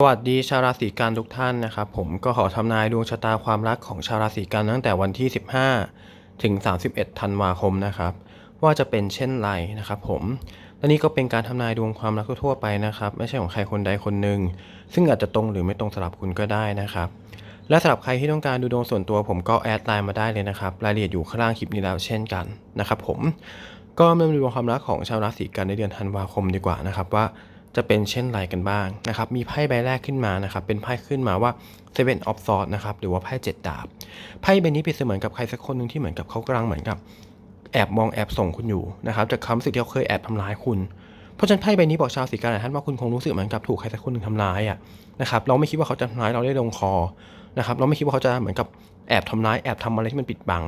สวัสดีชาวราศีกันทุกท่านนะครับผมก็ขอทำนายดวงชะตาความรักของชาวราศีกันตั้งแต่วันที่ 15 ถึง 31 ธันวาคมนะครับ ว่าจะเป็นเช่นไรนะครับผมและนี่ก็เป็นการทำนายดวงความรักทั่วไปนะครับ ไม่ใช่ของใครคนใดคนหนึ่งซึ่งอาจจะตรงหรือไม่ตรงสำหรับคุณก็ได้นะครับ และสำหรับใครที่ต้องการดูดวงส่วนตัวผมก็แอดไลน์มาได้เลยนะครับรายละเอียดอยู่ข้างล่างคลิปนี้แล้วเช่นกันนะครับผมก็มาดูดวงความรักของชาวราศีกันในเดือนธันวาคมดีกว่านะครับว่า จะเป็นเช่นไรกันบ้างนะครับ มีไพ่ใบแรกขึ้นมานะครับ เป็นไพ่ขึ้นมาว่า Seven of Swords นะครับ หรือว่าไพ่เจ็ดดาบ ไพ่ใบนี้เปรียบเสมือนกับใครสักคนหนึ่งที่เหมือนกับเขากำลังเหมือนกับ แอบมองแอบส่งคุณอยู่นะครับ จากความรู้สึกที่เขาเคยแอบทำร้ายคุณ เพราะฉะนั้นไพ่ใบนี้บอกชาวสีกันหลายท่านว่าคุณคงรู้สึกเหมือนกับถูกใครสักคนหนึ่งทำร้ายอะนะครับ เราไม่คิดว่าเขาจะทำร้ายเราได้ลงคอนะครับ เราไม่คิดว่าเขาจะเหมือนกับแอบทำร้ายแอบทำอะไรที่มันปิดบัง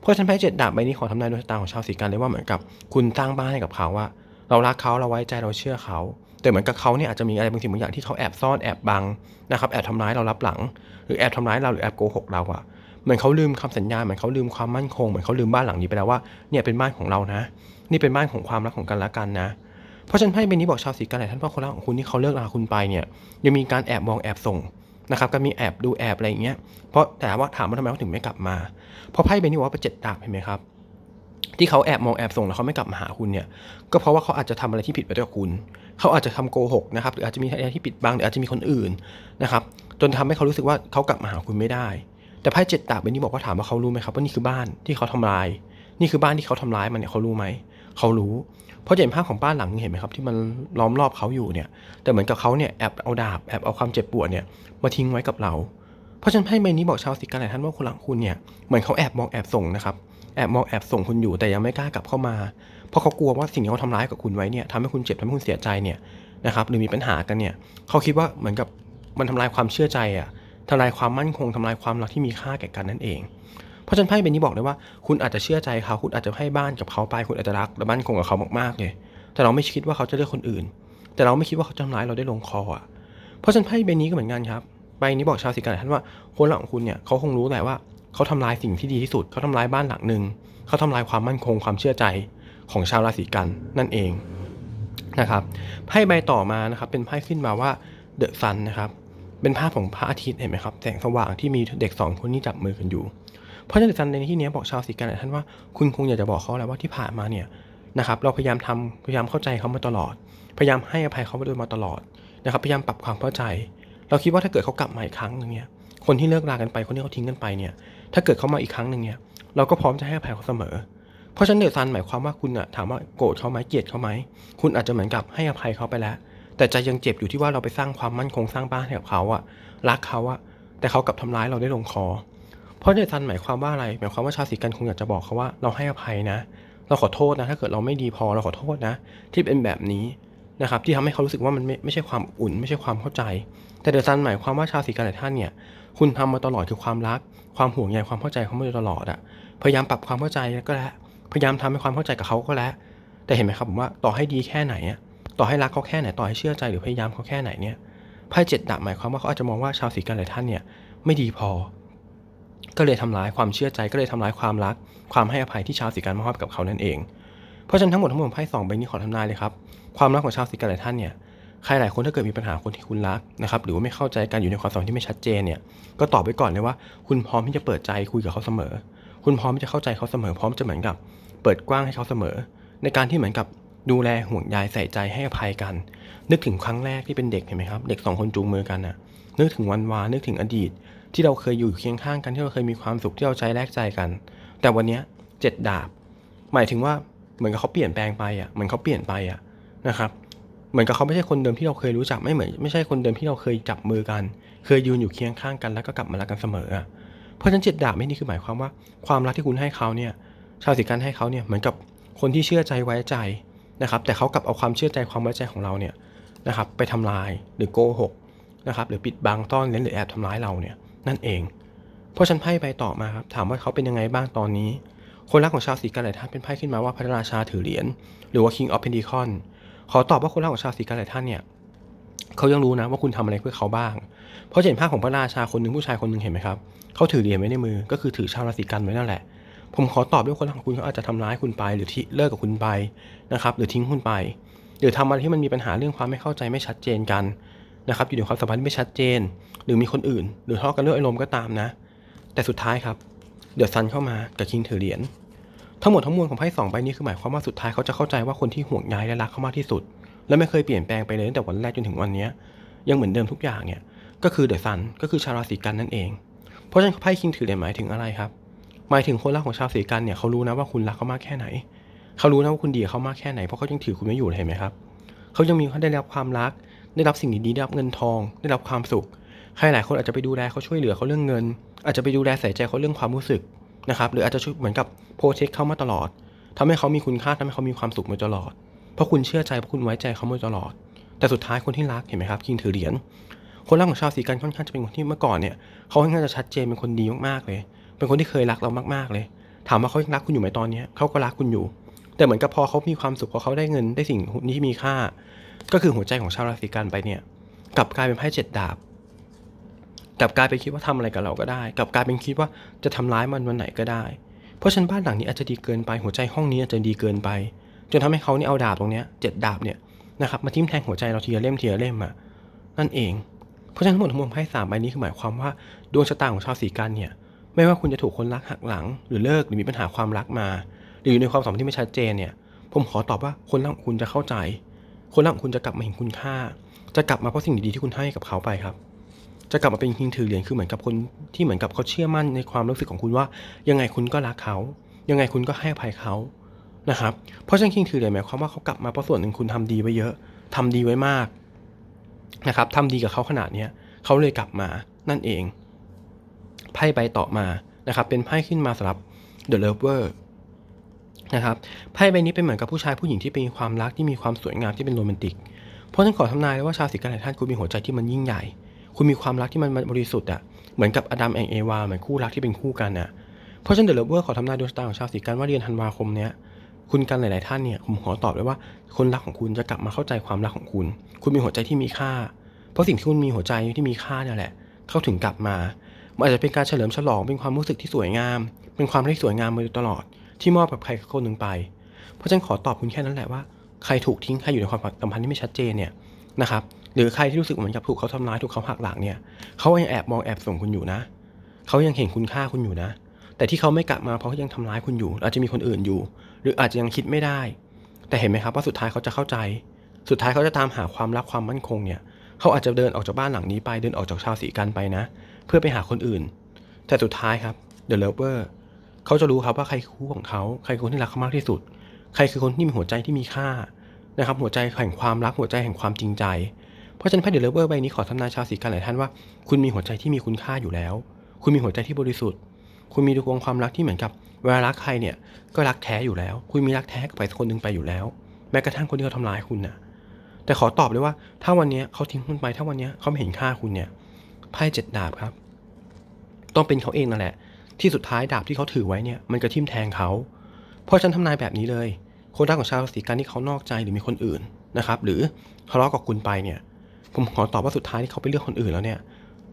เพราะฉะนั้นไพ่เจ็ดดาบใบนี้ขอทำนายดวงชะตาของชาวสีกันเลยว่าเหมือนกับ คุณสร้างบ้านให้กับเขาว่า เรารักเขาเราไว้ใจเราเชื่อเขา แต่เหมือนกับเขาเนี่ยอาจจะมีอะไรบางสิ่งบางอย่างที่เขาแอบซ่อนแอบบังนะครับแอบทำร้ายเรารับหลัง หรือแอบทำร้ายเราหรือแอบโกหกเราอะเหมือนเขาลืมคำสัญญาเหมือนเขาลืมความมั่นคงเหมือนเขาลืมบ้านหลังนี้ไปแล้วว่าเนี่ยเป็นบ้านของเรานะ นี่เป็นบ้านของความรักของกันและกันนะ เพราะฉะนั้นไพ่ใบนนี้บอกชาวสีกันหลายท่านว่าคนรักของคุณที่เขาเลิกลาคุณไปเนี่ยยังมีการแอบมองแอบส่งนะครับก็มีแอบดูแอบอะไรอย่างเงี้ยเพราะแต่ว่าถามว่าทำไมเขาถึงไม่กลับมา เพราะไพ่ใบนี้บอกว่าเป็นเจ็ดดาบเห็นไหมครับที่เขาแอบมองแอบส่งแล้วเขาไม่กลับมาหาคุณเนี่ยก็เพราะว่าเขาอาจจะทำอะไรที่ผิดไปด้วยคุณ เขาอาจจะทำโกหกนะครับหรืออาจจะมีอะไรที่ปิดบังหรืออาจจะมีคนอื่นนะครับจนทำให้เขารู้สึกว่าเขากลับมาหาคุณไม่ได้ แต่ไพ่เจ็ดดาบใบนี้บอกว่าถามว่าเขารู้ไหมครับว่านี่คือบ้านที่เขาทำลาย นี่คือบ้านที่เขาทำร้ายมันเนี่ยเขารู้ไหมเขารู้เพราะจะเห็นภาพของบ้านหลังเห็นไหมครับที่มันล้อมรอบเขาอยู่เนี่ย แต่เหมือนกับเขาเนี่ยแอบเอาดาบแอบเอาความเจ็บปวดเนี่ยมาทิ้งไว้กับเรา เพราะฉะนั้นไพ่ใบนี้บอกชาวสิกันหลายท่านว่าคนหลังคุณเนี่ยเหมือนเขาแอบมองแอบส่งนะครับ อบมองแอบส่งคุณอยู่แต่ยังไม่กล้ากลับเข้ามา เพราะเขากลัวว่าสิ่งที่เขาทำร้ายกับคุณไว้เนี่ยทำให้คุณเจ็บทำให้คุณเสียใจเนี่ยนะครับหรือมีปัญหากันเนี่ยเขาคิดว่าเหมือนกับมันทำลายความเชื่อใจอะทำลายความมั่นคงทำลายความรักที่มีค่าแก่กันนั่นเอง เพราะฉะนั้นไพ่ใบนี้บอกเลยว่าคุณอาจจะเชื่อใจเขาคุณอาจจะให้บ้านกับเขาไปคุณอาจจะรักและมั่นคงกับเขามากๆเลยแต่เราไม่คิดว่าเขาจะเลือกคนอื่น แต่เราไม่คิดว่าเขาจะทำร้ายเราได้ลงคออะเพราะฉะนั้นไพ่ใบนี้ก็เหมือนกันครับใบนี้บอกชาวสิกันหลาท่านว่าคนหลังคุณเนี่ยเขาคงรู้แหละว่า เขาทำลายสิ่งที่ดีที่สุด เขาทำลายบ้านหลังหนึ่ง เขาทำลายความมั่นคงความเชื่อใจของชาวราศีกันนั่นเองนะครับไพ่ใบต่อมานะครับ เป็นไพ่ขึ้นมาว่าเดอะซันนะครับ เป็นภาพของพระอาทิตย์เห็นไหมครับแสงสว่างที่มีเด็กสองคนที่จับมือกันอยู่ เพราะฉะนั้นเดอะซันในที่นี้บอกชาวราศีกันท่านว่าคุณคงอยากจะบอกเขาและว่าที่ผ่านมาเนี่ยนะครับ เราพยายามทำพยายามเข้าใจเขามาตลอด พยายามให้อภัยเขามาโดยมาตลอดนะครับ พยายามปรับความเข้าใจ เราคิดว่าถ้าเกิดเขากลับมาอีกครั้งนึงเนี่ยคนที่เลิกรากันไปคนที่เขาทิ้งกันไปเนี่ย ถ้าเกิดเขามาอีกครั้งหนึ่งเนี่ยเราก็พร้อมจะให้อภัยเขาเสมอ เพราะฉะนั้นเดอะซันหมายความว่าคุณอะถามว่าโกรธเขาไหมเกลียดเขาไหมคุณอาจจะเหมือนกับให้อภัยเขาไปแล้ว แต่ใจยังเจ็บอยู่ที่ว่าเราไปสร้างความมั่นคงสร้างบ้านให้กับเขาอะรักเขาอะแต่เขากลับทำร้ายเราได้ลงคอ เพราะเดอะซันหมายความว่าอะไร หมายความว่าชาวสีกันคงอยากจะบอกเขาว่าเราให้อภัยนะ เราขอโทษนะ ถ้าเกิดเราไม่ดีพอเราขอโทษนะ ที่เป็นแบบนี้ นะครับที่ทำให้เขารู้สึกว่ามันไม่ไม่ใช่ความอุ่น ไม่ใช่ความเข้าใจ แต่เดอะซันหมายความว่าชาวสีกันหลายท่านเนี่ยคุณทำมาตลอดคือความรัก ความห่วงใยความเข้าใจเขามาตลอดอะพยายามปรับความเข้าใจก็แล้วพยายามทำให้ความเข้าใจกับเขาก็แล้ว แต่เห็นไหมครับผมว่าต่อให้ดีแค่ไหนอะต่อให้รักเขาแค่ไหนต่อให้เชื่อใจหรือพยายามเขาแค่ไหนเนี่ยไพ่เจ็ดดาบหมายความว่าเขาอาจจะมองว่าชาวสีกันหลายท่านเนี่ยไม่ดีพอ ก็เลยทำร้ายความเชื่อใจก็เลยทำร้ายความรัก ความให้อภัยที่ชาวสีกันมอบกับเขานั่นเอง เพราะฉะนั้นทั้งหมดทั้งมวลไพ่สองใบนี้ขอทำนายเลยครับ ความรักของชาวสีกันหลายท่านเนี่ยใครหลายคนถ้าเกิดมีปัญหาคนที่คุณรักนะครับหรือว่าไม่เข้าใจกันอยู่ในความสัมพันธ์ที่ไม่ชัดเจนเนี่ยก็ตอบไว้ก่อนเลยว่า คุณพร้อมที่จะเปิดใจคุยกับเขาเสมอ คุณพร้อมที่จะเข้าใจเขาเสมอ พร้อมจะเหมือนกับ เปิดกว้างให้เขาเสมอ ในการที่เหมือนกับดูแลห่วงใยใส่ใจให้อภัยกัน นึกถึงครั้งแรกที่เป็นเด็กเห็นไหมครับเด็กสองคนจูงมือกันน่ะนึกถึงวันวานนึกถึงอดีต ที่เราเคยอยู่เคียงข้างกันที่เราเคยมีความสุขที่เราใจแลกใจกัน แต่วันนี้เจ็ดดาบ หมายถึงว่า เหมือนกับเขาเปลี่ยนแปลงไปอะเหมือนเขาเปลี่ยนไปอะนะครับเหมือนกับเขาไม่ใช่คนเดิมที่เราเคยรู้จักไม่เหมือนไม่ใช่คนเดิมที่เราเคยจับมือกัน เคยยืนอยู่เคียงข้างกันแล้วก็กลับมารักกันเสมออะเพราะฉะนั้นเจ็ดดาบไม่นี่คือหมายความว่า ความรักที่คุณให้เขาเนี่ยชาวสิกันให้เขาเนี่ยเหมือนกับคนที่เชื่อใจไว้ใจนะครับแต่เขากลับเอาความเชื่อใจความไว้ใจของเราเนี่ยนะครับไปทำลายหรือโกหกนะครับหรือปิดบังต้อนเล้นหรือแอบทำร้ายเราเนี่ยนั่นเอง เพราะฉันไพ่ใบต่อมาครับถามว่าเขาเป็นยังไงบ้างตอนนี้ คนรักของชาวสีกันหลายท่านเป็นไพ่ขึ้นมาว่าพระราชาถือเหรียญหรือว่า King of Pentacles ขอตอบว่าคนรักของชาวสีกันหลายท่านเนี่ยเขายังรู้นะว่าคุณทำอะไรเพื่อเขาบ้าง เพราะเห็นภาพของพระราชาคนหนึ่งผู้ชายคนหนึ่งเห็นไหมครับเขาถือเหรียญไว้ในมือก็คือถือชาวราศีกันไว้นั่นแหละ ผมขอตอบด้วยคนรักของคุณเขาอาจจะทำร้ายคุณไป หรือที่เลิกกับคุณไปนะครับหรือทิ้งคุณไป หรือทำอะไรที่มันมีปัญหาเรื่องความไม่เข้าใจไม่ชัดเจนกันนะครับอยู่ในความสัมพันธ์ไม่ชัดเจน หรือมีคนอื่น หรือทะเลาะกันเรื่องอารมณ์ก็ตามนะ แต่สุดท้ายครับเดอะซันเข้ามากับคิงถือเหรียญ ทั้งหมดทั้งมวลของไพ่สองใบนี้คือหมายความว่าสุดท้ายเขาจะเข้าใจว่าคนที่ห่วงใยและรักเขามากที่สุด และไม่เคยเปลี่ยนแปลงไปเลยตั้งแต่วันแรกจนถึงวันนี้ยังเหมือนเดิมทุกอย่างเนี่ยก็คือเดอะซันก็คือชาวราศีกันนั่นเอง เพราะฉะนั้นไพ่คิงถือเหรียญหมายถึงอะไรครับ หมายถึงคนรักของชาวราศีกันเนี่ยเขารู้นะว่าคุณรักเขามากแค่ไหน เขารู้นะว่าคุณดีกับเขามากแค่ไหนเพราะเขายังถือคุณไม่อยู่เห็นไหมครับเขายังมีเขาได้รับความรัก ได้รับสิ่งดีๆได้รับเงินทอง ได้รับความสุขใครหลายคนอาจจะไปดูแลเขาช่วยเหลือเขาเรื่องเงิน อาจจะไปดูแลใส่ใจเขาเรื่องความรู้สึก นะครับหรืออาจจะช่วยเหมือนกับโปรเทคเขามาตลอดทำให้เขามีคุณค่าทำให้เขามีความสุขมาตลอด เพราะคุณเชื่อใจเพราะคุณไว้ใจเขามาตลอด แต่สุดท้ายคนที่รักเห็นไหมครับคิงถือเหรียญคนรักของชาวสีกันค่อนข้างจะเป็นคนที่เมื่อก่อนเนี่ยเขาค่อนข้างจะชัดเจนเป็นคนดีมากๆเลย เป็นคนที่เคยรักเรามากๆเลย ถามว่าเขายังรักคุณอยู่ไหมตอนนี้เขาก็รักคุณอยู่ แต่เหมือนกับพอเขามีความสุขพอเขาได้เงินได้สิ่งนี้ที่มีค่า ก็คือหัวใจของชาวราศีกันไปเนี่ยกลับกลายเป็นไพ่เจ็ดดาบ กลับกลายเป็นคิดว่าทำอะไรกับเราก็ได้ กลับกลายเป็นคิดว่าจะทำร้ายมันวันไหนก็ได้ เพราะฉันบ้านหลังนี้อาจจะดีเกินไปหัวใจห้องนี้อาจจะดีเกินไป จนทำให้เขาเนี่ยเอาดาบตรงเนี้ยเจ็ดดาบเนี่ยนะครับมาทิ่มแทงหัวใจเราทีละเล่มทีละเล่มอะนั่นเอง เพราะฉะนั้นทั้งหมดทั้งมวลไพ่สามใบนี้คือหมายความว่าดวงชะตาของชาวสีกันเนี่ยไม่ว่าคุณจะถูกคนรักหักหลัง หรือเลิกหรือมีปัญหาความรักมา หรืออยู่ในความสัมพันธ์ที่ไม่ชัดเจนเนี่ยผมขอตอบว่าคนรักคุณจะเข้าใจ คนรักคุณจะกลับมาเห็นคุณค่า จะกลับมาเพราะสิ่งดีๆที่คุณให้กับเขาไปครับ จะกลับมาเป็นคิงถือเหรียญคือเหมือนกับคนที่เหมือนกับเขาเชื่อมั่นในความรู้สึกของคุณว่า ยังไงคุณก็รักเขา ยังไงคุณก็ให้อภัยเขานะครับเพราะฉะนั้นคิงถือเหรียญหมายความว่าเขากลับมาเพราะส่วนหนึ่งคุณทำดีไว้เยอะทำดีไว้มากนะครับทำดีกับเขาขนาดเนี้ยเขาเลยกลับมานั่นเองไพ่ใบต่อมานะครับ เป็นไพ่ขึ้นมาสำหรับ The Lover นะครับไพ่ใบนี้เป็นเหมือนกับผู้ชายผู้หญิงที่เป็นความรักที่มีความสวยงามที่เป็นโรแมนติก เพราะฉะนั้นขอทำนายเลยว่าชาวสิกันหลายท่านคุณมีหัวใจที่มันยิ่งใหญ่ คุณมีความรักที่มันบริสุทธิ์อะเหมือนกับอดัมแองเอวาเหมือนคู่รักที่เป็นคู่กันอะเพราะฉะนั้นเดอะเลเวอร์ขอทำนายดวงชะตาของชาวสิกันว่าเดือนธันวาคมเนี้ยคุณกันหลาย ๆ ท่านเนี่ยผมขอตอบเลยว่าคนรักของคุณจะกลับมาเข้าใจความรักของคุณ คุณมีหัวใจที่มีค่า เพราะสิ่งที่คุณมีหัวใจที่มีค่าเนี่ยแหละ เข้าถึงกลับมามันอาจจะเป็นการเฉลิมฉลองเป็นความรู้สึกที่สวยงาม เป็นความที่สวยงามมาโดยตลอด ที่มอบกับใครคนหนึ่งไป เพราะฉะนั้นขอตอบคุณแค่นั้นแหละว่าใครถูกทิ้งใครอยู่ในความสัมพันธ์ที่ไม่ชัดเจนเนี่ยนะครับ หรือใครที่รู้สึกเหมือนกับถูกเขาทำร้ายถูกเขาหักหลังเนี่ยเขายังแอบมองแอบส่งคุณอยู่นะเขายังเห็นคุณค่าคุณอยู่นะ แต่ที่เขาไม่กลับมาเพราะเขายังทำร้ายคุณอยู่ อาจจะมีคนอื่นอยู่ หรืออาจจะยังคิดไม่ได้ แต่เห็นไหมครับว่าสุดท้ายเขาจะเข้าใจ สุดท้ายเขาจะตามหาความรักความมั่นคงเนี่ยเขาอาจจะเดินออกจากบ้านหลังนี้ไปเดินออกจากชาวสีกันไปนะ เพื่อไปหาคนอื่น แต่สุดท้ายครับ The Lover เขาจะรู้ครับว่าใครคือคู่ของเขาใครคือคนที่รักเขามากที่สุด ใครคือคนที่มีหัวใจที่มีค่านะครับหัวใจแห่งความรักหัวใจแห่งความจริงใจ เพราะฉะนั้นไพ่ The Lover ใบนี้ขอทำนายชาวสีกันหลายท่านว่า คุณมีหัวใจที่มีคุณค่าอยู่แล้ว คุณมีหัวใจที่บริสุทธิ์ คุณมีดวงความรักที่เหมือนกับเวลารักใครเนี่ยก็รักแท้อยู่แล้ว คุณมีรักแท้กับใครคนหนึ่งไปอยู่แล้ว แม้กระทั่งคนที่เขาทำร้ายคุณน่ะแต่ขอตอบเลยว่า ถ้าวันนี้เขาทิ้งคุณไปถ้าวันนี้เขาไม่เห็นค่าคุณเนี่ยไพ่เจ็ดดาบครับ ต้องเป็นเขาเองนั่นแหละ ที่สุดท้ายดาบที่เขาถือไว้เนี่ยมันก็ทิ่มแทงเขา เพราะฉันทำนายแบบนี้เลย คนรักของชาวราศีกันที่เขานอกใจหรือมีคนอื่นนะครับ หรือทะเลาะกับคุณไปเนี่ย ผมขอตอบว่าสุดท้ายที่เขาไปเลือกคนอื่นแล้วเนี่ย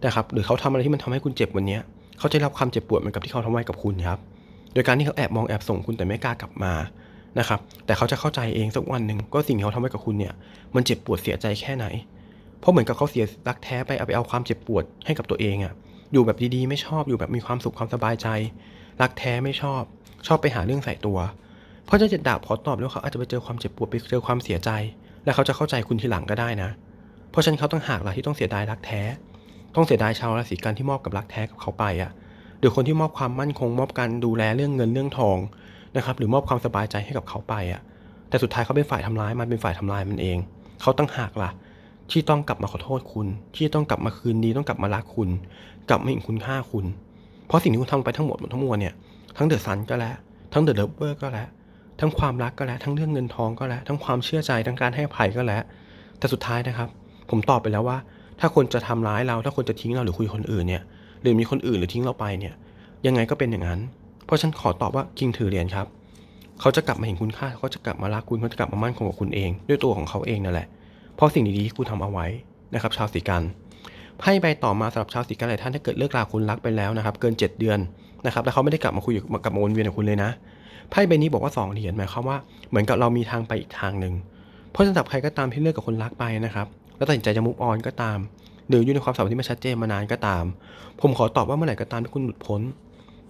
นะครับหรือเขาทำอะไรที่มันทำให้คุณเจ็บวันนี้เขาจะรับความเจ็บปวดเหมือนกับที่เขาทำไว้กับคุณครับ โดยการที่เขาแอบมองแอบส่งคุณแต่ไม่กล้ากลับมานะครับ แต่เขาจะเข้าใจเองสักวันหนึ่งก็สิ่งที่เขาทำไว้กับคุณเนี่ย มันเจ็บปวดเสียใจแค่ไหน เพราะเหมือนกับเขาเสียรักแท้ไปเอาไปเอาความเจ็บปวดให้กับตัวเองอะอยู่แบบดีๆไม่ชอบอยู่แบบมีความสุขความสบายใจ รักแท้ไม่ชอบ ชอบไปหาเรื่องใส่ตัว เพราะฉะเจ็ดดาบขอตอบเลยว่าเขาอาจจะไปเจอความเจ็บปวดไปเจอความเสียใจ และเขาจะเข้าใจคุณทีหลังก็ได้นะ เพราะฉะนั้นเขาต้องหากล่ะที่ต้องเสียดายรักแท้ ต้องเสียดายชาวราศีกันที่มอบกับรักแท้กับเขาไปอะหรือคนที่มอบความมั่นคง มอบการดูแลเรื่องเงินเรื่องทองนะครับ หรือมอบความสบายใจให้กับเขาไปอะแต่สุดท้ายเขาเป็นฝ่ายทำร้ายมันเป็นฝ่ายทำลายมันเอง เขาต้องหากล่ะ ที่ต้องกลับมาขอโทษคุณ ที่ต้องกลับมาคืนดีต้องกลับมารักคุณ กลับมาเห็นคุณค่าคุณ เพราะสิ่งที่คุณทำไปทั้งหมดหมดทั้งมวลเนี่ยทั้งเดอะซันก็แล้วทั้งเดอะเลเวอร์ก็แล้วทั้งความรักก็แล้วทั้งเรื่องเงินทองก็แล้วทั้งความเชื่อใจทั้งการให้อภัยก็แล้วแต่สุดท้ายนะครับ ผมตอบไปแล้วว่า ถ้าคนจะทำร้ายเรา ถ้าคนจะทิ้งเราหรือคุยคนอื่นเนี่ย หรือมีคนอื่นหรือทิ้งเราไปเนี่ย ยังไงก็เป็นอย่างนั้น เพราะฉันขอตอบว่าคิงถือเหรียญครับ เขาจะกลับมาเห็นคุณค่าเขาจะกลับมารักคุณเขาจะกลับมามั่นคงกับคุณเอง ด้วยตัวของเขาเองนั่นแหละ เพราะสิ่งดีๆที่คุณทำเอาไว้นะครับ ชาวสีกันไพ่ใบต่อมาสำหรับชาวสีกันหลายท่านถ้าเกิดเลิกราคุณรักไปแล้วนะครับ เกิน 7 เดือนนะครับ แล้วเขาไม่ได้กลับมาคุยกับกลับมาวนเวียนกับคุณเลยนะไพ่ใบนี้บอกว่า2เหรียญหมายความว่าเหมือนกับเรามีทางไปอีกทางหนึ่งเพราะสำหรับใครก็ตามที่เลิกกับคนรักไปนะครับ แล้วตัดสินใจจะมุกออนก็ตาม หรืออยู่ในความสัมพันธ์ที่ไม่ชัดเจนมานานก็ตาม ผมขอตอบว่าเมื่อไหร่ก็ตามที่คุณหลุดพ้น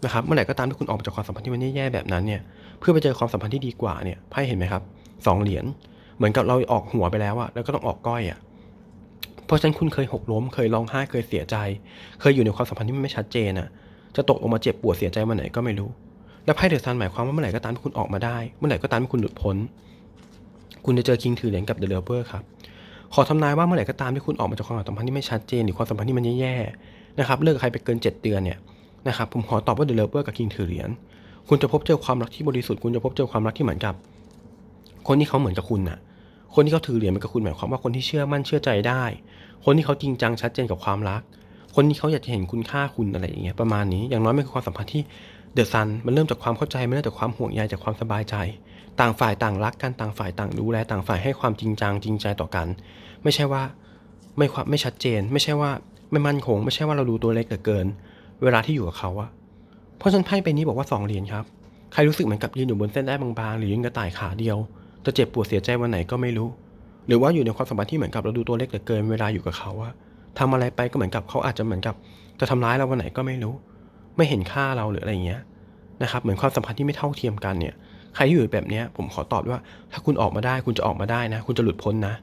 นะครับ เมื่อไหร่ก็ตามที่คุณออกจากความสัมพันธ์ที่มันแย่ๆแบบนั้นเนี่ย เพื่อไปเจอความสัมพันธ์ที่ดีกว่าเนี่ย ไพ่เห็นไหมครับสองเหรียญ เหมือนกับเราออกหัวไปแล้วอะแล้วก็ต้องออกก้อยอะเพราะฉะนั้นคุณเคยหกล้ม เคยร้องไห้ เคยเสียใจ เคยอยู่ในความสัมพันธ์ที่มันไม่ชัดเจนอะจะตกลงมาเจ็บปวดเสียใจวันไหนก็ไม่รู้ แล้วไพ่เดอะซันหมายความว่าเมื่อไหร่ก็ตามที่คุณออกมาได้ เมื่อไหร่ก็ตามที่คุณหลุดพ้น คุณจะเจอคิงถือเหรียญกับเดอะเลเวอร์ครับ ขอทำนายว่าเมื่อไหร่ก็ตามที่คุณออกมาจากความสัมพันธ์ที่ไม่ชัดเจนหรือความสัมพันธ์ที่มันแย่ๆนะครับเลิกกับใครไปเกิน 7 เดือนเนี่ยนะครับผมขอตอบว่าเดอะเลเวอร์กับคิงถือเหรียญคุณจะพบเจอความรักที่บริสุทธิ์คุณจะพบเจอความรักที่เหมือนกับ คนที่เขาเหมือนกับคุณน่ะ คนที่เขาถือเหรียญเหมือนกับคุณหมายความว่าคนที่เชื่อมั่นเชื่อใจได้ คนที่เขาจริงจังชัดเจนกับความรัก คนที่เขาอยากจะเห็นคุณค่าคุณอะไรอย่างเงี้ยประมาณนี้อย่างน้อยมันคือความสัมพันธ์ที่เดอะซันมันเริ่มจากความเข้าใจมันเริ่มจากความห่วงใยจากความสบายใจ ต่างฝ่ายต่างรักกันต่างฝ่ายต่างดูแลต่างฝ่ายให้ความจริงจังจริงใจต่อกัน ไม่ใช่ว่าไม่ความไม่ชัดเจน ไม่ใช่ว่าไม่มั่นคง ไม่ใช่ว่าเราดูตัวเล็กเหลือเกิน เวลาที่อยู่กับเขาอะเพราะฉะนันไพ่ใบนี้บอกว่าสองเหรียญครับใครรู้สึกเหมือนกับยืนอยู่บนเส้นได้บางๆ หรือยืนกระต่ายขาเดียว จะเจ็บปวดเสียใจวันไหนก็ไม่รู้ หรือว่าอยู่ในความสัมพันธ์ที่เหมือนกับเราดูตัวเล็กเหลือเกิน เวลาอยู่กับเขาอะทำอะไรไปก็เหมือนกับเขาอาจจะเหมือนกับ จะทำร้ายเราวันไหนก็ไม่รู้ ไม่เห็นค่าเราหรืออะไรอย่างเงี้ยนะครับเหมือนความสัมพันธ์ที่ไม่เท่าเทียมกันเนี่ย ใครที่อยู่แบบนี้ผมขอตอบว่า ถ้าคุณออกมาได้ คุณจะออกมาได้นะ คุณจะหลุดพ้นนะ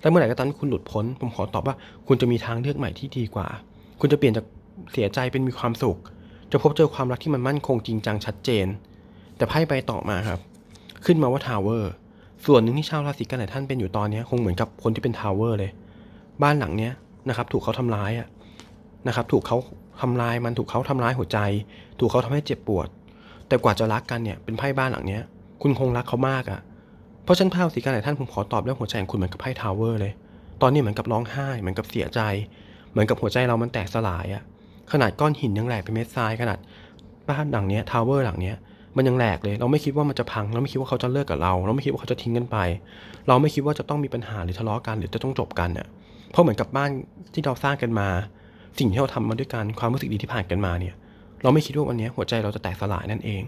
แล้วเมื่อไหร่ก็ตามที่คุณหลุดพ้น ผมขอตอบว่า คุณจะมีทางเลือกใหม่ที่ดีกว่า คุณจะเปลี่ยนจากเสียใจเป็นมีความสุข จะพบเจอความรักที่มันมั่นคงจริงจังชัดเจน แต่ไพ่ใบต่อมาครับ ขึ้นมาว่าทาวเวอร์ส่วนหนึ่งที่ชาวราศีกันหลายท่านเป็นอยู่ตอนนี้คงเหมือนกับคนที่เป็นทาวเวอร์เลย บ้านหลังเนี้ยนะครับ ถูกเขาทำร้ายอะนะครับ ถูกเขาทำลายมันถูกเขาทำร้ายหัวใจ ถูกเขาทำให้เจ็บปวด แต่กว่าจะรักกันเนี่ยเป็นไพ่บ้านหลังเนี้ย คุณคงรักเขามากอะ่ะ เพราะฉะนันไพ่สีกันหลายท่านผมขอตอบเรื่องหัวใจของคุณเหมือนกับไพ่ทาวเวอร์เลย ตอนนี้เหมือนกับร้องไห้เหมือนกับเสียใจ เหมือนกับหัวใจเรามันแตกสลายอะ่ะ ขนาดก้อนหินยังแหลกเป็นเม็ดทรายขนาดบ้านหลังเนี้ยทาวเวอร์หลังเนี้ยมันยังแหลกเลย เราไม่คิดว่ามันจะพัง เราไม่คิดว่าเขาจะเลิกกับเรา เราไม่คิดว่าเขาจะทิ้งกันไป เราไม่คิดว่าจะต้องมีปัญหาหรือทะเลาะกันหรือจะต้องจบกันเนี่ยเพราะเหมือนกับบ้านที่เราสร้างกันมา สิ่งที่เราทำมาด้วยกันความรู้สึกดีที่ผ่านกันมาเนี่ย เราไม่คิดว่าวันนี้หัวใจเราจะแตกสลายนั่นเอง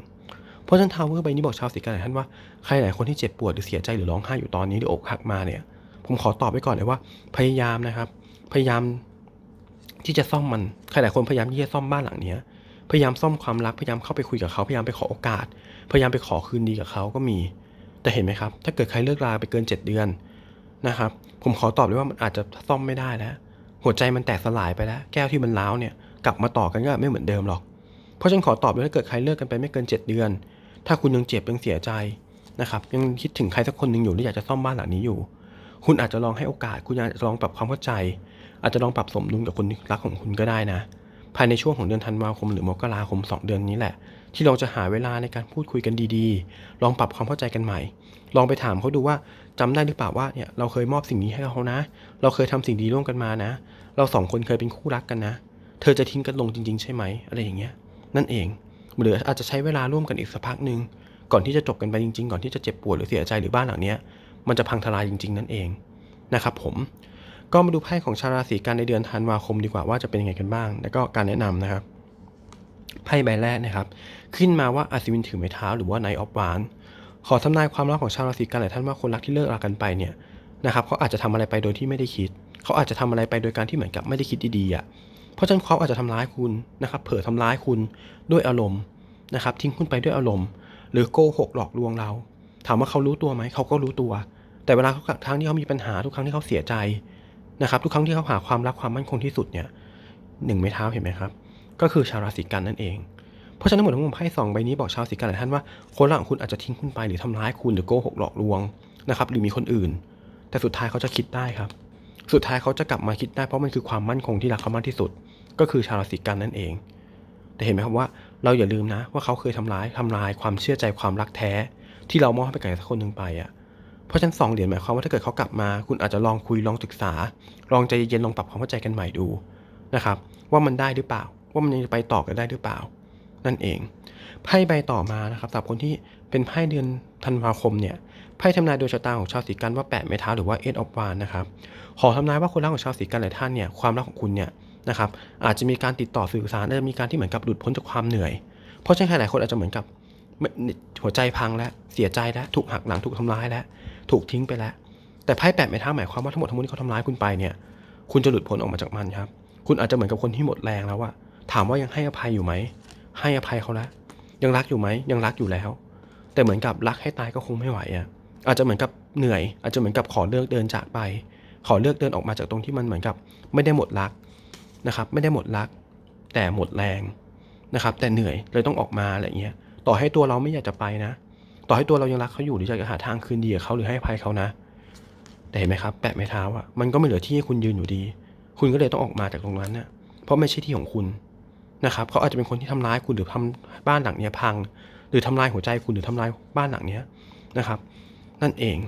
เพราะฉะนั้นทาวเวอร์ใบนี้บอกชาวสีกันหลายท่านว่าใครหลายคนที่เจ็บปวดหรือเสียใจหรือร้องไห้อยู่ตอนนี้หรืออกหักมาเนี่ย ผมขอตอบไว้ก่อนเลยว่า พยายามนะครับ พยายามที่จะซ่อมมันใครหลายคนพยายามที่จะซ่อมบ้านหลังเนี้ยพยายามซ่อมความรักพยายามเข้าไปคุยกับเขาพยายามไปขอโอกาส พยายามไปขอคืนดีกับเขาก็มี แต่เห็นไหมครับ ถ้าเกิดใครเลิกราไปเกิน 7 เดือนนะครับ ผมขอตอบเลยว่ามันอาจจะซ่อมไม่ได้แล้วหัวใจมันแตกสลายไปแล้ว แก้วที่มันร้าวเนี่ย กลับมาต่อกันก็ไม่เหมือนเดิมหรอก เพราะฉันขอตอบเลยถ้าเกิดใครเลิกกันไปไม่เกิน 7 เดือน ถ้าคุณยังเจ็บยังเสียใจนะครับยังคิดถึงใครสักคนหนึ่งอยู่ที่อยากจะซ่อมบ้านหลังนี้อยู่ คุณอาจจะลองให้โอกาส คุณอาจจะลองปรับความเข้าใจ อาจจะลองปรับสมดุลกับคนรักของคุณก็ได้นะ ภายในช่วงของเดือนธันวาคมหรือมกราคม 2 เดือนนี้แหละ ที่เราจะหาเวลาในการพูดคุยกันดีๆ ลองปรับความเข้าใจกันใหม่ ลองไปถามเขาดูว่าจำได้หรือเปล่าว่าเนี่ยเราเคยมอบสิ่งนี้ให้เขานะ เราเคยทำสิ่งดีร่วมกันมานะ เราสองคนเคยเป็นคู่รักกันนะ เธอจะทิ้งกันลงจริง ๆ ใช่ไหมอะไรอย่างเงี้ย นั่นเอง หรืออาจจะใช้เวลาร่วมกันอีกสักพักหนึ่งก่อนที่จะจบกันไปจริง ๆ ก่อนที่จะเจ็บปวดหรือเสียใจหรือบ้านหลังนี้มันจะพังทลายจริง ๆ นั่นเองนะครับผมก็มาดูไพ่ของชาวราศีกันในเดือนธันวาคมดีกว่าว่าจะเป็นยังไงกันบ้าง แล้วก็การแนะนำนะครับไพ่ใบแรกนะครับ ขึ้นมาว่าอัศวินถือไม้เท้าหรือว่าไนออฟวานขอทำนายความรักของชาวราศีกันหลายท่านว่าคนรักที่เลิกรากันไปเนี่ยนะครับเขาอาจจะทำอะไรไปโดยที่ไม่ได้คิด เขาอาจจะทำอะไรไปโดยการที่เหมือนกับไม่ได้คิดดีๆอะ เพราะฉะนั้นเขาอาจจะทำร้ายคุณนะครับเผลอทำร้ายคุณด้วยอารมณ์นะครับ ทิ้งคุณไปด้วยอารมณ์ หรือโกหกหลอกลวงเรา ถามว่าเขารู้ตัวไหมเขาก็รู้ตัว แต่เวลาเขาครั้งที่เขามีปัญหาทุกครั้งที่เขาเสียใจนะครับทุกครั้งที่เขาหาความรักความมั่นคงที่สุดเนี่ยหนึ่งไม้เท้าเห็นไหมครับ ก็คือชาวราศีกันนั่นเอง เพราะฉะนั้นหมดทั้งหมดไพ่สองใบนี้บอกชาวราศีกันหลายท่านว่าคนรักของคุณอาจจะทิ้งคุณไปหรือทำร้ายคุณหรือโกหกหลอกลวงนะครับหรือมีคนอื่น แต่สุดท้ายเขาจะคิดได้ครับ สุดท้ายเขาจะกลับมาคิดได้เพราะมันคือความมั่นคงที่รักเขามากที่สุด ก็คือชาวราศีกันนั่นเอง แต่เห็นไหมครับว่าเราอย่าลืมนะว่าเขาเคยทำร้ายทำลายความเชื่อใจความรักแท้ ที่เรามอบให้ไปกับสักคนหนึ่งไปอะเพราะฉะนั้นสองเหรียญหมายความว่าถ้าเกิดเขากลับมา คุณอาจจะลองคุยลองศึกษา ลองใจเย็นลองปรับความเข้าใจกันใหม่ดูนะครับว่ามันได้หรือเปล่า ว่ามันยังจะไปต่อกันได้หรือเปล่า นั่นเองไพ่ใบต่อมานะครับสำหรับคนที่เป็นไพ่เดือนธันวาคมเนี่ย ไพ่ทำนายดวงชะตาของชาวสีกันว่าแปดไม้เท้าหรือว่าเอ็ดออฟวานนะครับ ขอทำนายว่าคนรักของชาวสีกันหลายท่านเนี่ยความรักของคุณเนี่ยนะครับอาจจะมีการติดต่อสื่อสารอาจจะมีการที่เหมือนกับหลุดพ้นจากความเหนื่อย เพราะฉะนั้นใครหลายคนอาจจะเหมือนกับหัวใจพังแล้วเสียใจแล้วถูกหักหลังถูกทำร้ายแล้วถูกทิ้งไปแล้วแต่แต่ไพ่แปดไม้เท้าหมายความว่าทั้งหมดทั้งมวลที่เขาทำร้ายคุณไปเนี่ย คุณจะหลุดพ้นออกมาจากมันครับ คุณอาจจะเหมือนกับคนที่หมดแรงแล้วอะถามว่ายังให้อภัยอยู่ไหมให้อภัยเขาแล้วยังรักอยู่ไหมยังรักอยู่แล้ว แต่เหมือนกับรักให้ตายก็คงไม่ไหวอะ อาจจะเหมือนกับเหนื่อย อาจจะเหมือนกับขอเลิกเดินจากไป ขอเลิกเดินออกมาจากตรงที่มันเหมือนกับ ไม่ได้หมดรักนะครับ ไม่ได้หมดรัก แต่หมดแรงนะครับ แต่เหนื่อยเลยต้องออกมาอะไรเงี้ย ต่อให้ตัวเราไม่อยากจะไปนะ ต่อให้ตัวเรายังรักเขาอยู่หรืออยากจะหาทางคืนดีกับเขาหรือให้ภัยเขานะ แต่เห็นไหมครับ แปะไม้เท้าอะมันก็ไม่เหลือที่ให้คุณยืนอยู่ดี คุณก็เลยต้องออกมาจากตรงนั้นน่ะเพราะไม่ใช่ที่ของคุณนะครับเขาอาจจะเป็นคนที่ทำร้ายคุณหรือทำบ้านหลังเนี้ยพัง หรือทำลายหัวใจคุณหรือทำลายบ้านหลังเนี้ยนะครับ นั่นเอง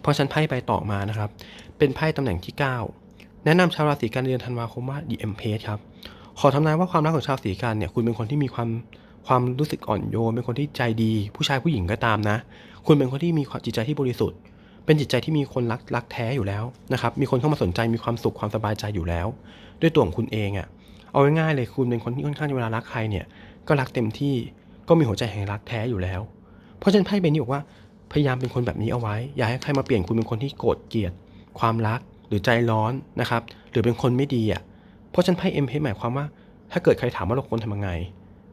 เพราะฉันไพ่ไปต่อมานะครับ เป็นไพ่ตำแหน่งที่ 9 แนะนำชาวราศีกันเดือนธันวาคมว่า The Empress ครับ ขอทำนายว่าความรักของชาวสีกันเนี่ยคุณเป็นคนที่มีความความรู้สึกอ่อนโยนเป็นคนที่ใจดี ผู้ชายผู้หญิงก็ตามนะ คุณเป็นคนที่มีจิตใจที่บริสุทธิ์ เป็นจิตใจที่มีคนรักรักแท้อยู่แล้วนะครับมีคนเข้ามาสนใจมีความสุขความสบายใจอยู่แล้ว ด้วยตัวของคุณเองอะ่ะเอาง่ายๆเลยคุณเป็นคนที่ค่อนข้างเวลารักใครเนี่ยก็รักเต็มที่ก็มีหัวใจแห่งรักแท้อยู่แล้ว เพราะฉะนั้นไพ่ใบนี้บอกว่า พยายามเป็นคนแบบนี้เอาไว้ อย่าให้ใครมาเปลี่ยนคุณเป็นคนที่โกรธเกลียด ความรักหรือใจร้อนนะครับ หรือเป็นคนไม่ดีอะเพราะฉันไพ่เอ็มเพหมายความว่า ถ้าเกิดใครถามว่าเราควรทำยังไง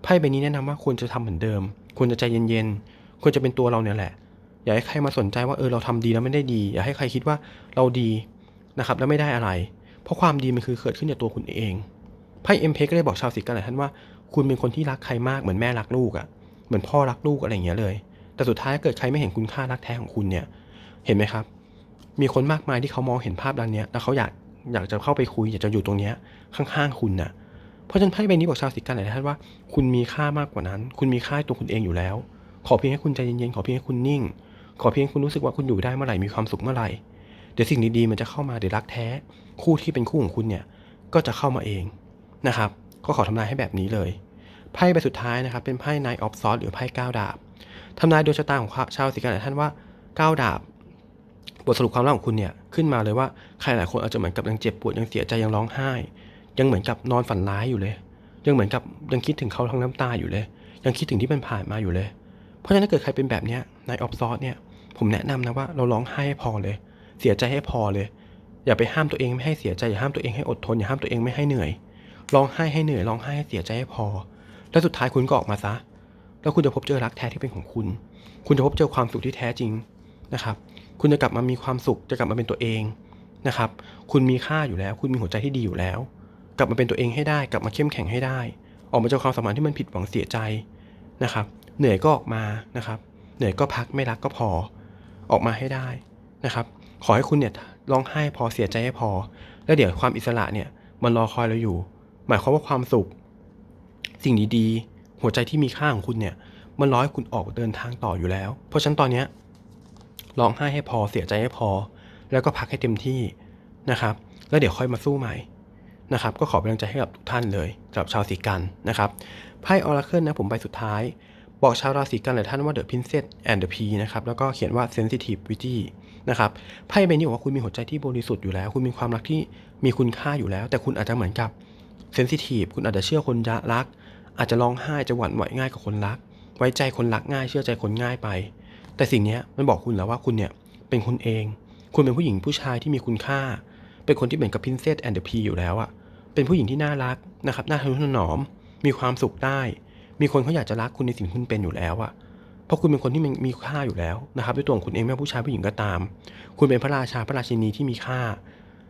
ไพ่ใบนี้แนะนำว่าควรจะทำเหมือนเดิมควรจะใจเย็นๆควรจะเป็นตัวเราเนี่ยแหละ อย่าให้ใครมาสนใจว่าเออเราทำดีแล้วไม่ได้ดี อย่าให้ใครคิดว่าเราดีนะครับแล้วไม่ได้อะไร เพราะความดีมันคือเกิดขึ้นจากตัวคุณเองไพ่เอ็มเพก็เลยบอกชาวสิกันหลายท่านว่า คุณเป็นคนที่รักใครมากเหมือนแม่รักลูกอะ่ะเหมือนพ่อรักลูกอะไรอย่างเงี้ยเลย แต่สุดท้ายเกิดใครไม่เห็นคุณค่ารักแท้ของคุณเนี่ย เห็นไหมครับ มีคนมากมายที่เขามองเห็นภาพดังนี้แล้วเขาอยากอยากจะเข้าไปคุยอยากจะอยู่ตรงนี้ข้างๆคุณน่ะ เพราะฉะนั้นไพ่ใบนี้บอกชาวสิกันหลายท่านว่าคุณมีค่ามากกว่านั้น คุณมีค่าตัวคุณเองอยู่แล้ว ขอเพียงให้คุณใจเย็นๆขอเพียงให้คุณนิ่ง ขอเพียงให้คุณรู้สึกว่าคุณอยู่ได้เมื่อไหร่มีความสุขเมื่อไหร่เดี๋ยวสิ่งดีๆมันจะเข้ามาเดี๋ยวรักแท้ คู่ที่เป็นคู่ของคุณเนี่ยก็จะเข้ามาเองนะครับก็ขอทำนายให้แบบนี้เลยไพ่ใบสุดท้ายนะครับเป็นไพ่ Nine of Swords หรือไพ่ก้าวดาบ ทำนายดวงชะตาของชาวสิกันหลายท่านว่าก้าวดาบบทสรุปความรักของคุณเนี่ยขึ้นมาเลยว่าใครหลายคนอาจจะเหมือนกับยังเจ็บปวดยังเสียใจยังร้องไห้ ยังเหมือนกับนอนฝันร้ายอยู่เลย ยังเหมือนกับยังคิดถึงเขาทั้งน้ำตาอยู่เลย ยังคิดถึงที่มันผ่านมาอยู่เลย เพราะฉะนั้นถ้าเกิดใครเป็นแบบเนี้ยในออฟซอสเนี่ยผมแนะนำนะว่าเราร้องไห้ให้พอเลย เสียใจให้พอเลย อย่าไปห้ามตัวเองไม่ให้เสียใจอย่าห้ามตัวเองให้อดทนอย่าห้ามตัวเองไม่ให้เหนื่อยร้องไห้ให้เหนื่อยร้องไห้ให้เสียใจให้พอ แล้วสุดท้ายคุณก็ออกมาซะ แล้วคุณจะพบเจอรักแท้ที่เป็นของคุณ คุณจะพบเจอความสุขที่แท้จริงนะครับ คุณจะกลับมามีความสุข จะกลับมาเป็นตัวเองนะครับ คุณมีค่าอยู่แล้ว คุณมีหัวใจที่ดีอยู่แล้ว กลับมาเป็นตัวเองให้ได้ กลับมาเข้มแข็งให้ได้ ออกมาจากความสัมพันธ์ที่มันผิดหวังเสียใจนะครับ เหนื่อยก็ออกมานะครับ เหนื่อยก็พักไม่รักก็พอ ออกมาให้ได้นะครับ ขอให้คุณเนี่ยร้องไห้พอเสียใจให้พอ แล้วเดี๋ยวความอิสระเนี่ยมันรอคอยเราอยู่ หมายความว่าความสุข สิ่งดีๆ หัวใจที่มีค่าของคุณเนี่ย มันร้อยคุณออกเดินทางต่ออยู่แล้ว เพราะฉะนั้นตอนเนี้ยร้องไห้ให้พอเสียใจให้พอ แล้วก็พักให้เต็มที่นะครับ แล้วเดี๋ยวค่อยมาสู้ใหม่นะครับ ก็ขอเป็นกำลังใจให้กับทุกท่านเลยสำหรับชาวสีกันนะครับไพ่ออราเคิลนะผมใบสุดท้าย บอกชาวราศีกันหลายท่านว่า The Princess and the P นะครับแล้วก็เขียนว่า Sensitivity นะครับไพ่ใบนี้บอกว่าคุณมีหัวใจที่บริสุทธิ์อยู่แล้ว คุณมีความรักที่มีคุณค่าอยู่แล้ว แต่คุณอาจจะเหมือนกับ Sensitive คุณอาจจะเชื่อคนรัก อาจจะร้องไห้จะหวั่นไหวง่ายกับคนรัก ไว้ใจคนรักง่ายเชื่อใจคนง่ายไป แต่สิ่งนี้มันบอกคุณแล้วว่าคุณเนี่ยเป็นคุณเอง คุณเป็นผู้หญิงผู้ชายที่มีคุณค่า เป็นคนที่เหมือนกับ Princess and the P อยู่แล้วอะเป็นผู้หญิงที่น่ารักนะครับน่าทะนุถนอม มีความสุขได้ มีคนเขาอยากจะรักคุณในสิ่งที่คุณเป็นอยู่แล้วอะเพราะคุณเป็นคนที่มีค่าอยู่แล้วนะครับด้วยตัวของคุณเองไม่ว่าผู้ชายผู้หญิงก็ตาม คุณเป็นพระราชาพระราชินีที่มีค่า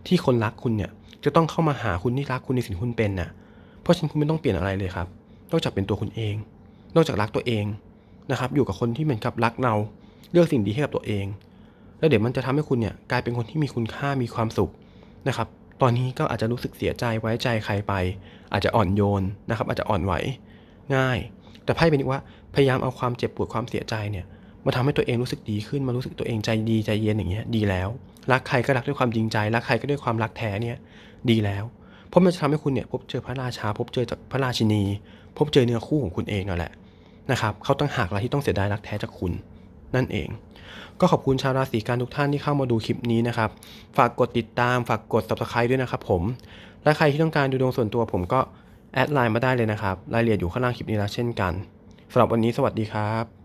ที่คนรักคุณเนี่ยจะต้องเข้ามาหาคุณที่รักคุณในสิ่งที่คุณเป็นน่ะ เพราะฉะนั้นคุณไม่ต้องเปลี่ยนอะไรเลยครับ อกจากเป็นตัวคุณเอง นอกจากรักตัวเองนะครับ อยู่กับคนที่เหมือนกับรักเรา เลือกสิ่งดีให้กับตัวเอง แล้วเดี๋ยวมันจะทำให้คุณเนี่ยกลายเป็นคนที่มีคุณค่ามีความสุขนะครับ ตอนนี้ก็อาจจะรู้สึกเสียใจไว้ใจใครไป อาจจะอ่อนโยนนะครับ อาจจะอ่อนไหวง่าย แต่ไพ่เป็นว่าพยายามเอาความเจ็บปวดความเสียใจเนี่ยมาทำให้ตัวเองรู้สึกดีขึ้นมารู้สึกตัวเองใจดีใจเย็นอย่างเงี้ยดีแล้วรักใครก็รักด้วยความจริงใจรักใครก็ด้วยความรักแท้เนี่ยดีแล้ว เพราะมันจะทำให้คุณเนี่ยพบเจอพระราชา พบเจอจากพระราชินี พบเจอเนื้อคู่ของคุณเองนั่นแหละนะครับเขาตั้งหากอะไรที่ต้องเสียดายรักแท้จากคุณนั่นเอง ก็ขอบคุณชาวราศีกันทุกท่านที่เข้ามาดูคลิปนี้นะครับ ฝากกดติดตาม ฝากกด subscribe ด้วยนะครับผม และใครที่ต้องการดูดวงส่วนตัวผมก็แอดไลน์มาได้เลยนะครับ รายละเอียดอยู่ข้างล่างคลิปนี้แล้วเช่นกันสำหรับวันนี้สวัสดีครับ